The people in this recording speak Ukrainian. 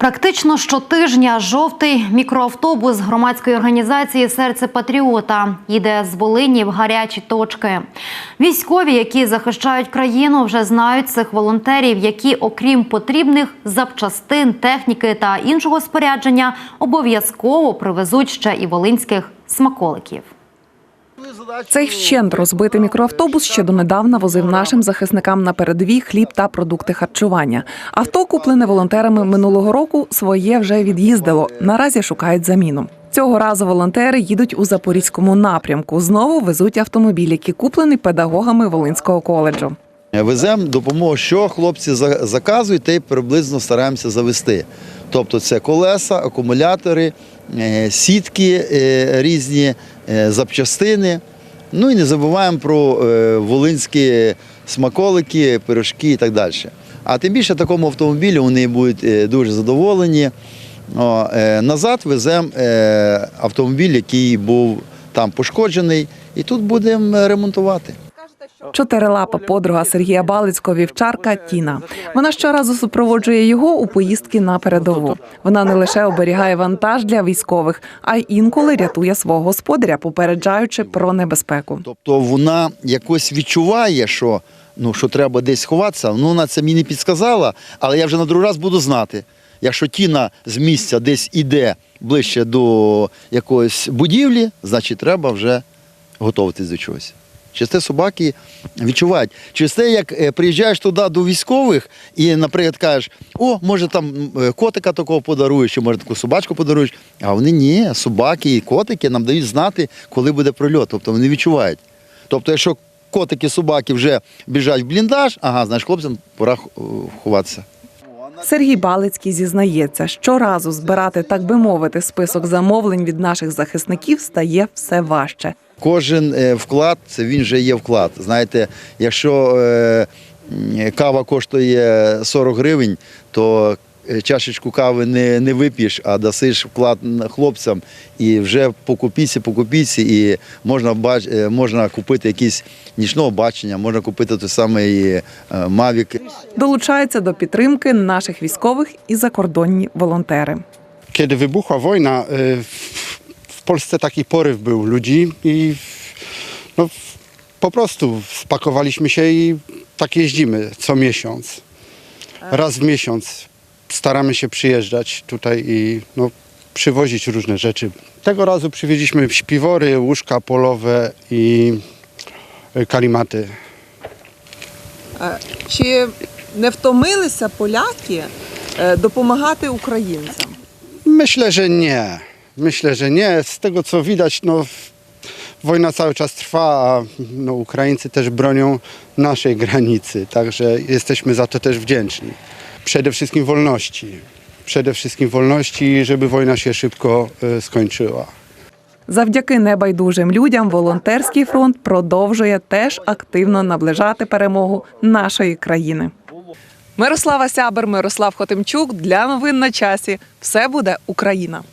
Практично щотижня жовтий мікроавтобус громадської організації Серце Патріота їде з Волині в гарячі точки. Військові, які захищають країну, вже знають цих волонтерів, які, окрім потрібних запчастин, техніки та іншого спорядження, обов'язково привезуть ще і волинських смаколиків. Цей вщент розбитий мікроавтобус ще донедавна возив нашим захисникам на передовій хліб та продукти харчування. Авто, куплене волонтерами минулого року, своє вже від'їздило. Наразі шукають заміну. Цього разу волонтери їдуть у запорізькому напрямку. Знову везуть автомобіль, який куплений педагогами Волинського коледжу. Веземо допомогу, що хлопці за- заказують, те й приблизно стараємося завести. Тобто це колеса, акумулятори, е, сітки е, різні, е, запчастини. Ну і не забуваємо про е, волинські смаколики, пирожки і так далі. А тим більше такому автомобілі вони будуть е, дуже задоволені. Е, Назад веземо автомобіль, який був там пошкоджений, і тут будемо ремонтувати. Чотирилапа подруга Сергія Балицького вівчарка Тіна. Вона щоразу супроводжує його у поїздки на передову. Вона не лише оберігає вантаж для військових, а й інколи рятує свого господаря, попереджаючи про небезпеку. Тобто вона якось відчуває, що, ну, що треба десь ховатися. Ну, вона це мені не підсказала, але я вже на другий раз буду знати. Якщо тіна з місця десь іде ближче до якоїсь будівлі, значить треба вже готуватись до чогось. Через те собаки відчувають. Через те, як е, приїжджаєш туди до військових і, наприклад, кажеш, о, може там е, котика такого подаруєш, чи може таку собачку подаруєш. А вони ні, собаки і котики нам дають знати, коли буде прильот. Тобто вони відчувають. Тобто, якщо котики, собаки вже біжать в бліндаж, ага, знаєш, хлопцям пора е, ховатися. Сергій Балицький зізнається, щоразу збирати, так би мовити, список замовлень від наших захисників стає все важче. Кожен е, вклад це він же є вклад. Знаєте, якщо е, кава коштує 40 гривень, то е, чашечку кави не, не вип'єш, а дасиш вклад хлопцям, і вже по копійці, по копійці, і можна, бач, можна купити якісь нічного бачення, можна купити той самий Mavic. Долучаються до підтримки наших військових і закордонні волонтери. Kiedy wybuchła wojna, Polsce taki poryw był ludzi i no, po prostu spakowaliśmy się i tak jeździmy co miesiąc. Raz w miesiąc staramy się przyjeżdżać tutaj i no, przywozić różne rzeczy. Tego razu przywieźliśmy śpiwory, łóżka polowe i y, kalimaty. Чи не втомилися поляки е, допомагати українцям? Myślę, że nie. Myślę, że nie. Z tego co widać, no, wojna cały czas trwa, a no, Ukraińcy też bronią naszej granicy, także jesteśmy za to też wdzięczni. Przede wszystkim wolności. Przede wszystkim wolności, żeby wojna się szybko e, skończyła. Завдяки небайдужим людям волонтерський фронт продовжує теж активно наближати перемогу нашої країни. Мирослава Сябер, Мирослав Хотимчук для новин на часі. Все буде Україна.